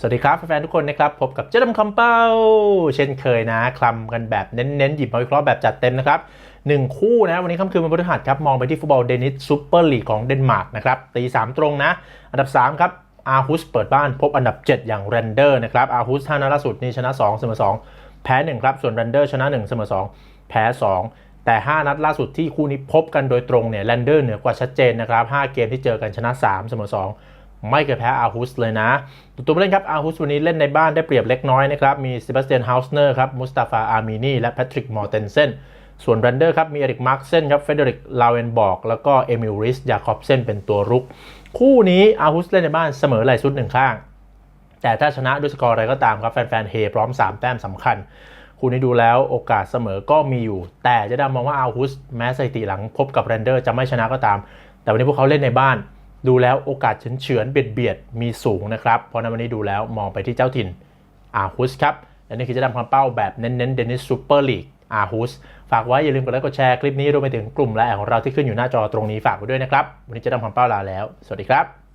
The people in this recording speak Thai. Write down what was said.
สวัสดีครับ แฟนๆทุกคนนะครับ พบกับเจ๊ดำคำเป้า เช่นเคยนะคลำกันแบบเน้นๆ หยิบมาวิเคราะห์แบบจัดเต็มนะครับหนึ่งคู่นะ วันนี้ค่ำคืนวันพฤหัสครับ มองไปที่ฟุตบอลเดนิสซูเปอร์ลีกของเดนมาร์กนะครับตีสามตรงนะ อันดับ 3 ครับอาฮุสเปิดบ้านพบอันดับ 7 อย่างเรนเดอร์นะครับอาฮุสท่านัดล่าสุดนี่ชนะ 2 เสมอ 2 แพ้ 1 ครับ ส่วนเรนเดอร์ชนะ 1 เสมอ 2 แพ้ 2 แต่ 5 นัดล่าสุดที่คู่นี้พบกันโดยตรงเนี่ยแรนเดอร์เหนือกว่าชัดเจนนะครับ5เกมที่เจอกันชนะ 3 เสมอ 2 ไม่เคยแพ้อาฮุสเลยนะตัวผู้เล่นครับอาฮุสวันนี้เล่นในบ้านได้เปรียบเล็กน้อยนะครับ มีเซบาสเตียนเฮาส์เนอร์ครับ มุสตาฟาอาร์มินีและแพทริกมอร์เทนเซนส่วนแรนเดอร์ครับ มีเอริกมาร์กเซนครับ เฟเดริก ลาเวนบอกแล้วก็เอมิลริส ยาคอบเซนเป็นตัวรุก คู่นี้อาฮุสเล่นในบ้านเสมอไหลซุดหนึ่งข้าง แต่ถ้าชนะด้วยสกอร์อะไรก็ตามครับ แฟนๆเฮพร้อม 3 แต้มสำคัญ คู่นี้ดูแล้วโอกาสเสมอก็มีอยู่ แต่จะดำมองว่าอาฮุสแม้สถิติหลังพบกับแรนเดอร์จะไม่ชนะก็ตาม แต่วันนี้พวกเขาเล่นในบ้าน ดูแล้วโอกาสเฉือนเฉือนเบียดเบียดมีสูงนะครับ เพราะในวันนี้ดูแล้วมองไปที่เจ้าถิ่นอาฮุสครับและนี่คือจะดำความเป้าแบบเน้นๆเดนิสซูเปอร์ลีกอาฮุสฝากไว้อย่าลืมกดไลค์กดแชร์คลิปนี้รวมไปถึงกลุ่มไลน์ของเราที่ขึ้นอยู่หน้าจอตรงนี้ฝากไว้ด้วยนะครับ วันนี้จะดำความเป้าลาแล้ว สวัสดีครับ